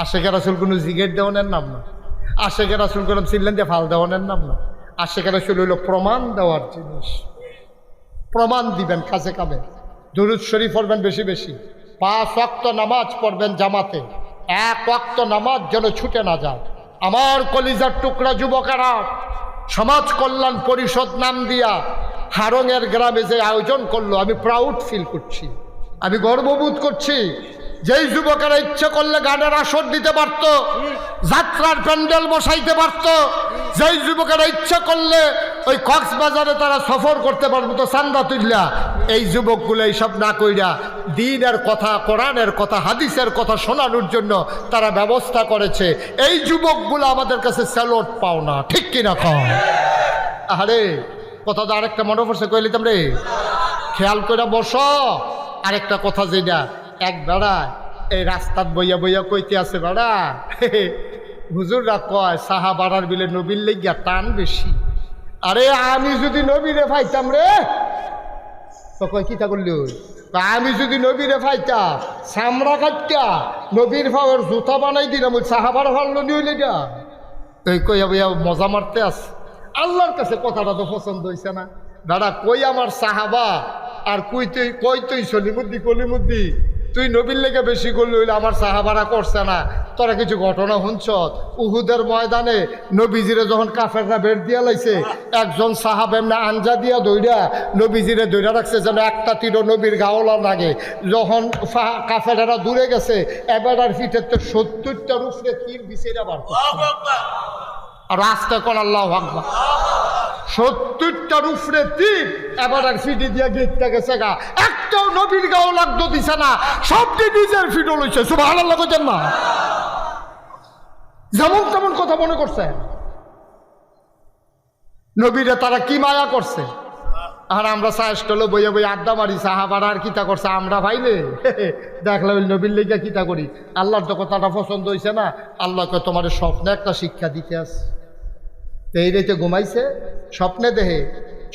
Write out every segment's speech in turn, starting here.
আশেখা রাসুল কোনো জিগেট দেওয়ানের নাম না। আশেখা রাসুল কোনো চিল্লেন দিয়ে ফাল দেওয়ানের নাম না। আশেখা রাসুল হইল প্রমাণ দেওয়ার জিনিস। প্রমাণ দিবেন কাছে কামে। দুরুদ শরীফ পড়বেন বেশি বেশি। পাঁচ ওয়াক্ত নামাজ পড়বেন জামাতে। এক ওয়াক্ত নামাজ যেন ছুটে না যায়। আমার কলিজার টুকরা যুবকেরা, সমাজ কল্যাণ পরিষদ নাম দিয়া হারঙের গ্রামে যে আয়োজন করল, আমি প্রাউড ফিল করছি। আমি গর্ববোধ করছি। যেই যুবকেরা ইচ্ছে করলে গানের আসর দিতে পারত, যাত্রার প্যান্ডেল বসাইতে পারত, যেই যুবকেরা ইচ্ছে করলে ওই কক্সবাজারে তারা সফর করতে পারব তো চান্দা তুললা এই যুবকগুলো এইসব না কইরা দিনের কথা, কোরআনের কথা, হাদিসের কথা শোনানোর জন্য তারা ব্যবস্থা করেছে। এই যুবকগুলো আমাদের কাছে স্যালোট পাও না, ঠিক কিনা কম আরে কথা তো আরেকটা মনে পড়ছে কইলি রে। খেয়াল করে বস। আরেকটা কথা যেটা এক বেড়া, এই রাস্তাত বইয়া বইয়া কইতে আছে, বেড়া, হুজুররা কয় সাহা বাড়ার বিলে নবীর লেগিয়া টান বেশি। আরে আমি যদি নবীরে ফাইতাম রে। তো কয় কিতা করলি ওই? আমি যদি নবীরে ফাইতা সামরা কাটটা নবীর ফাওয়ার জুতা বানাই দিলাম, ওই সাহাবার ভালো নি হইলে এটা এই কইয়া বইয়া মজা মারতে আস আল্লাহর কাছে কথাটা তো পছন্দ হইছে না। দাদা কই আমার সাহাবা? আর কই তুই কই তুই, সলিমুদ্দি, কলিমুদ্দি? তুই নবীর লেগে বেশি করলি হইলে আমার সাহাবারা করছে না। তোরা কিছু ঘটনা শুনছ? উহুদের ময়দানে নবীজিরে যখন কাফেররা বের দিয়া লাইছে একজন সাহাব এমনি আঞ্জা দিয়া দইরা নবীজিরে দইরা রাখছে যেন একটা তীরও নবীর গাওলা লাগে। যখন কাফেরেরা দূরে গেছে এবার আর ফিটের তো সত্তরটার উপরে তীর বিছেরা বার আর রাস্তা কর আল্লাহ আকবার। সত্তরটার উপরে তীর এবার আর ফিটি দিয়া গেটটা গেছে গা। একটাও নবীর গাও লাগতো দিছে না। সবটি নিজের ফিটো লইছে শুভ আল্লাহ কইতেন না। যেমন তেমন কথা মনে করছে। নবীরে তারা কি মায়া করছে? আর আমরা সাহেস্টলো বইয়ে বই আড্ডা মারি, সাহাবার আর কিতা করছে? আমরা ভাইলে দেখলে ওই নবীর লেগে কিতা করি? আল্লাহর তো কথাটা পছন্দ হয়েছে না। আল্লাহকে তোমার স্বপ্নে একটা শিক্ষা দিতে আস। এই রেতে ঘুমাইছে, স্বপ্নে দেখে,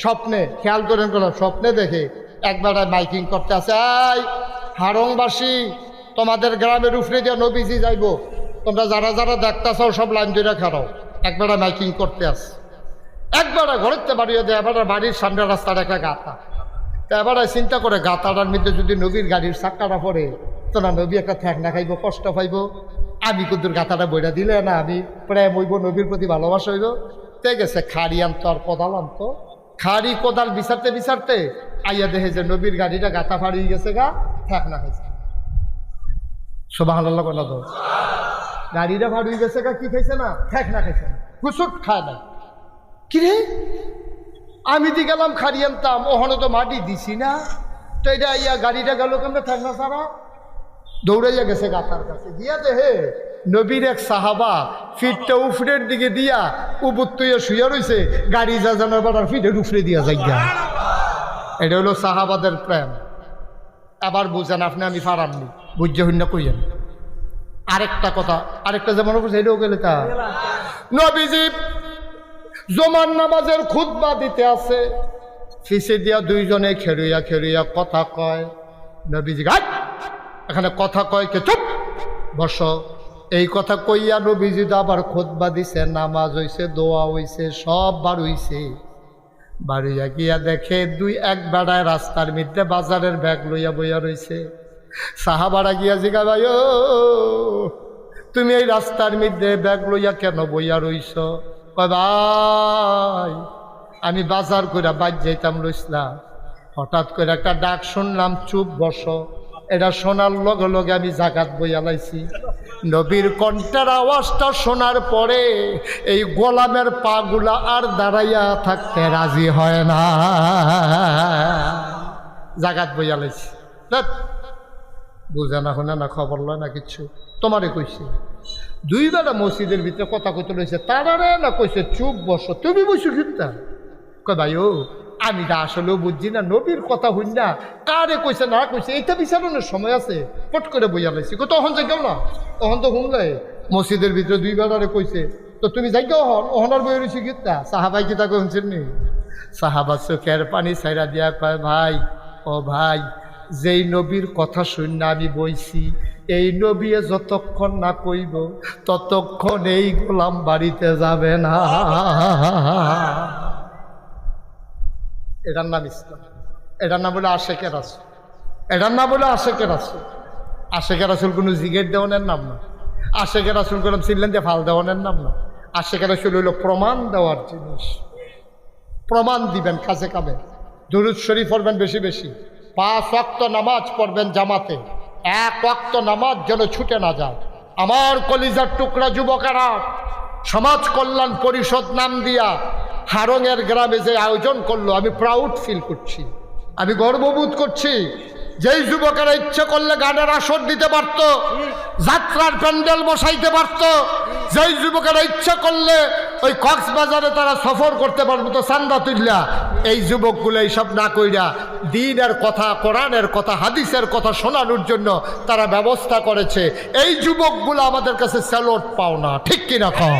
স্বপ্নে, খেয়াল করেন কোনো স্বপ্নে দেখে একবার মাইকিং করতে আছে হারংবাসী, তোমাদের গ্রামের উপরে দিয়ে নবীজি যাইব। তোমরা যারা যারা দেখতেছ সব লাইন ধরে খেলাও একবার মাইকিং করতে আসে একবার ঘরেতে বাড়িয়ে দেয় এবার বাড়ির সামনে রাস্তার একটা গাতা। তা এবার চিন্তা করে গাতাটার মধ্যে যদি নবীর গাড়ির চাক্কাটা পড়ে, তো না, নবী একটা ঠেক না খাইব, কষ্ট পাইব। আমি কিন্তু গাতাটা বইটা দিলে না, আমি প্রেম হইব, নবীর প্রতি ভালোবাসা হইব। তে গেছে, খাড়ি আনতো আর কোদাল আনতো। খাড়ি কোদাল বিচারতে বিচারতে আইয়া দেখে যে নবীর গাড়িটা গাতা ফাড়িয়ে গেছে গা ঠেক না খাইছে সোবাহ বলা তো। গাড়িটা ফাড়িয়ে গেছে গা, কি খাইছে না? ঠেক না খাইছে না। কুসুট খায় না কিরে আমি দি গেলাম খাড়ি আনতাম, ওখানে তো মাটি দিছি না। তো এটা ইয়া গাড়িটা গেল কেমন থাক না সারা দৌড়াইয়া গেছে গাতার কাছে। দিয়া দে হে নবীর এক সাহাবা ফিটটা উফরের দিকে দিয়া উবুত্তইয়া শুয়ে রইছে, গাড়ি যা জানার বাড়ার ফিটের উফরে দিয়া যাই এটা হলো সাহাবাদের প্রেম। আবার বুঝেন আপনি, আমি ফারামনি বুঝতে হইন কইয়েন। আরেকটা কথা, আরেকটা যেমন করছে এটাও গেলে তা। নবীজি জমান নামাজের খুতবা দিতে আছে ফিসে দিয়া দুইজনে খেরুইয়া খেরুইয়া কথা কয়। নবীজি গাছ এখানে কথা কয় কে চুপ, বস। এই কথা কইয়া নবীজি আবার খুতবা দিছে, নামাজ হইছে, দোয়া হইছে, সব বার হইছে। বাড়িয়া গিয়া দেখে দুই এক বেড়ায় রাস্তার মধ্যে বাজারের ব্যাগ লইয়া বইয়া রইছে। সাহাবারা গিয়া জিগা ভাই ও, তুমি এই রাস্তার মধ্যে ব্যাগ লইয়া কেন বইয়া রইছ? কয়, ভাই, আমি বাজার করে বাজ যাইতাম লইসলাম হঠাৎ করে একটা ডাক শুনলাম, চুপ বস। এটা শোনার লগে লগে আমি জাগাত বইয়া লাইছি নবীর কণ্ঠের আওয়াজটা শোনার পরে এই গোলামের পাগুলা আর দাঁড়াইয়া থাকতে রাজি হয় না। জাগাত বইয়া লাইছি ধ্যাৎ, বুঝে না শুনে না খবর লয় না কিচ্ছু তোমারে কইছে। দুই বেলা মসজিদের ভিতরে কথা কইতে রয়েছে তারারে না কইছে চুপ বসো তুমি বসে ঘিরতা কয় ভাই ও আমি তো আসলেও বুঝছি না, নবীর কথা হইন না। কারে কইছে, না কইছে, এইটা বিচারণের সময় আছে। পট করে বইয়া লাইছি। কই, তখন যাই না। তখন তো শুনলে, মসজিদের ভিতরে দুই বেলারে কইছে, তো তুমি যাই গো হন ওহনার বই রয়েছে গীতটা সাহাবাই কি তাকে শুনছেন নি সাহাবা চোখের পানি ছাইরা দিয়া কয়, ভাই, ও ভাই, যেই নবীর কথা শুন না আমি বইছি, এই নবীয়ে যতক্ষণ না কইব, ততক্ষণ এই গোলাম বাড়িতে যাবে না। এটার নাম ইসলাম। এটার নাম বলে আশেকের আসল এটার নাম বলে আশেকের আসল আশেকের আসল কোনো জিগের দেওয়ানের নাম না। আশেকের আসল কোনো ছিলেন যে ফাল দেওয়ানের নাম না। আশেকের আসল হইল প্রমাণ দেওয়ার জিনিস। প্রমাণ দিবেন কাছে কামে দুরুদ শরীফ পড়বেন বেশি বেশি। পাঁচ অক্ত নামাজ পড়বেন জামাতে। এক অক্ত নামাজ যেন ছুটে না যায়। আমার কলিজার টুকরা যুবকেরা, সমাজ কল্যাণ পরিষদ নাম দিয়া হারঙের গ্রামে যে আয়োজন করল, আমি প্রাউড ফিল করছি। আমি গর্ববোধ করছি। যেই যুবকেরা ইচ্ছে করলে গানের আসর দিতে পারত, যাত্রার প্যান্ডেল বসাইতে পারত, যেই যুবকেরা ইচ্ছে করলে ওই কক্সবাজারে তারা সফর করতে পারব তো চান্দা তুললা এই যুবকগুলো এইসব না কইরা দিনের কথা, কোরআনের কথা, হাদিসের কথা শোনানোর জন্য তারা ব্যবস্থা করেছে। এই যুবকগুলো আমাদের কাছে স্যালোট পাও না, ঠিক কিনা কম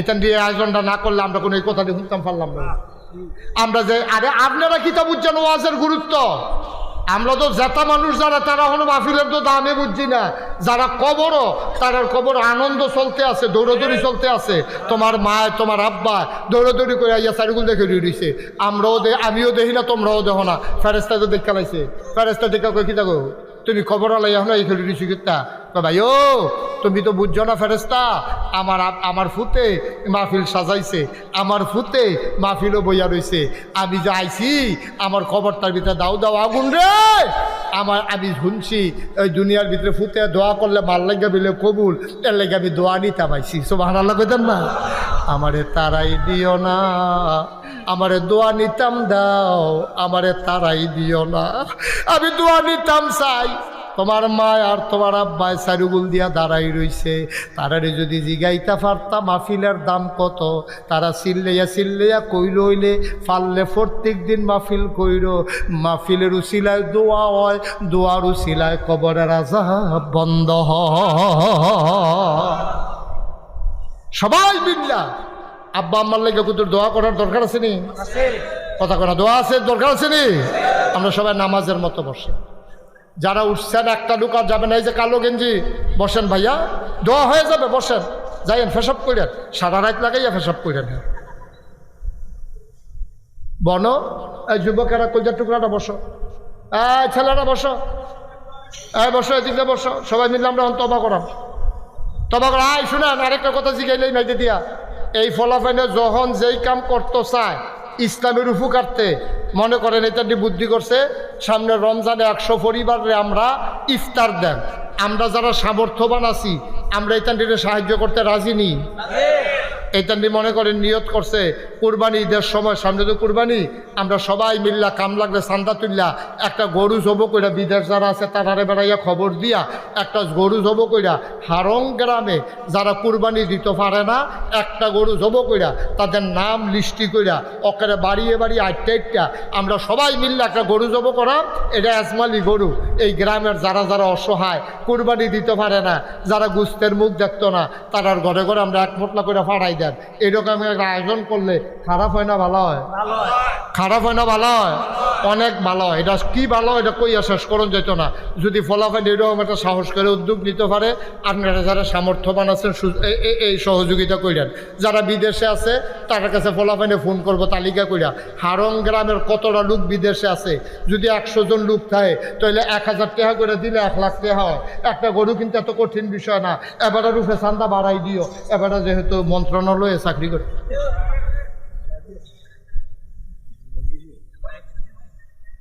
এটা দিয়ে আয়োজনটা না করলে আমরা কোনো এই কথাটি শুনতাম, পারলাম না। আমরা যে আরে আপনারা কি তা বুঝছেন ওয়াজের গুরুত্ব। আমরা তো জেতা মানুষ যারা, তারা হলো মাহফিলের তো দামে বুঝছি না। যারা কবরও তার কবর আনন্দ চলতে আছে, দৌড়দৌড়ি চলতে আছে। তোমার মা তোমার আব্বা দৌড়দৌড়ি করে আইয়া চারিগুল দেখে রয়েছে। আমরাও দে আমিও দেখি না, তোমরাও দেখো না। ফেরেস্তা তো দেখা লাইছে। ফেরেস্তা দেখা কই কি দেখো? তুমি খবর আলাই এখন এই খেলি রয়েছি কিতা ভাই, ও তুমি তো বুঝছ না ফেরেস্তা আমার আমার ফুতে মাহফিল সাজাইছে, আমার ফুতে মাহফিলও বইয়া রইছে। আমি যে আইছি, আমার খবরটার ভিতরে দাও দাও আগুন রে! আমার আমি শুনছি ওই দুনিয়ার ভিতরে ফুতে দোয়া করলে মাল লাগে বিলে কবুল, এর লাগে আমি দোয়া নিতাম আইছি। সব হারা কইতেন না? আমারে তারাই দিও না, আমারে দোয়া নিতাম দাও, আমারে তারাই দিও না। আমি দোয়া নিতাম চাই। তোমার মা আর তোমার আব্বাই সারুগুল দিয়া দাঁড়াই রইছে। তারারে যদি জিগাইতা পারতাম মাহফিলের দাম কত? তারা চিল্লাইয়া চিল্লাইয়া কইল হইলে পারলে প্রত্যেক দিন মাহফিল কইর। মাহফিলের উচিলায় দোয়া হয় দোয়ার উচিলায় কবরের আজাব বন্ধ হ সবাই মিল্লা আব্বা আম্মার লেগে কুতুর দোয়া করার দরকার আছে নি? কথা করা দোয়া আছে দরকার আছে নি? আমরা সবাই নামাজের মতো বসে। যারা উঠছেন, একটা ঢুকা যাবেন এই যে কালো গেঞ্জি। বসেন ভাইয়া, দোয়া হয়ে যাবে, বসেন। যাইয়েন ফেসব করেন। সারা রাত লাগাইয়া ফেসব করেন। বন, এই যুবকেরা কলজার টুকরাটা বসো। এই ছেলেরা বসো। এই বসো, এদিকে বসো। সবাই মিলে আমরা তবা করাম। তবা করা আয়, শুনেন, আরেকটা কথা জিগাইলেই নাইতে দিয়া। এই ফলাফাইনে যখন যেই কাম করতে চায় ইসলামের উপকার্থে মনে করেন এটাটি বুদ্ধি করছে সামনে রমজানে একশো পরিবারে আমরা ইফতার দেন। আমরা যারা সামর্থ্যবান আছি আমরা এটা সাহায্য করতে রাজি নিই। এটা মনে করেন নিয়ত করছে কুরবানি, ঈদের সময় সামনে তো কুরবানি, আমরা সবাই মিল্লা কাম লাগলে সান্দা তুললা একটা গরু জব কইরা, বিদেশ যারা আছে তারারে বেড়াইয়া খবর দিয়া একটা গরু জব কইরা, হারং গ্রামে যারা কুরবানি দিতে পারে না, একটা গরু জব কইরা তাদের নাম লিস্টি কইরা অকারে বাড়িয়ে বাড়িয়ে আটটা আটটা আমরা সবাই মিললে একটা গরু জব করা, এটা আজমালি গরু। এই গ্রামের যারা যারা অসহায়, কুরবানি দিতে পারে না, যারা গুস্তের মুখ দেখতো না, তারার ঘরে ঘরে আমরা এক মোটলা করে ফাড়াই দেন। এরকম একটা আয়োজন করলে খারাপ হয় না ভালো হয়? খারাপ হয় না ভালো হয়? অনেক ভালো হয়। এটা কি ভালো? হয় এটা কইয়া শেষ করুন যেত না। যদি ফলাফল এরকম একটা সাহস করে উদ্যোগ নিতে পারে আপনারা যারা সামর্থ্যবান আছেন এই সহযোগিতা কইরেন। যারা বিদেশে আছে তার কাছে ফলাফাইনে ফোন করব তালিকা কইরা। হারং গ্রামের কতটা লোক বিদেশে আছে? যদি একশো জন লোক থাকে তাহলে এক হাজার টাকা করে দিলে এক লাখ টাকা হয়। একটা গরু কিন্তু এত কঠিন বিষয় না। এবারে রূপে চান্দা বাড়াই দিও। এবারে যেহেতু মন্ত্রণালয়ে চাকরি করে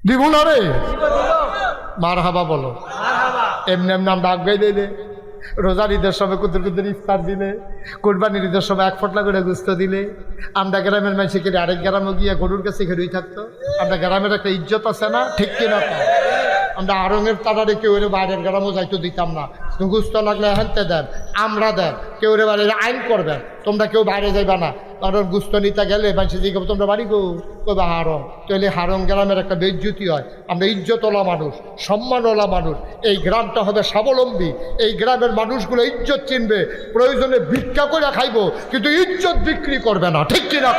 দিব না রে। মার হাবা বলো। এমনি এমনি আমরা আগে দে রোজার ঈদের সময় কুতুর কুতুর ইফতার দিলে, কোরবানির ঈদের সময় এক ফটলা করে গুস্ত দিলে, আমরা গ্রামের মানুষ কিনে আরেক গ্রামে গিয়ে গরুর কাছে ঘেরুই থাকতো। আমরা গ্রামের একটা ইজ্জত আছে না? ঠিক কিনা? আমরা আরঙের তারারে কেউ বাইরের গ্রামও যাইতে দিতাম না। গুস্ত লাগলে হেনতে দেন, আমরা দেন। কেউ এর বাইরে আইন করবেন তোমরা কেউ বাইরে যাইবা না। কারণ গুস্ত নিতে গেলে মানুষ দিকে তোমরা বাড়ি গো? কবে হারং তাহলে হারং গ্রামের একটা বেজ্জুতি হয়। আমরা ইজ্জতওয়ালা মানুষ সম্মানওয়ালা মানুষ। এই গ্রামটা হবে স্বাবলম্বী। এই গ্রামের মানুষগুলো ইজ্জত চিনবে, প্রয়োজনে ভিক্ষা করে খাইবো, কিন্তু ইজ্জত বিক্রি করবে না। ঠিক কিনা?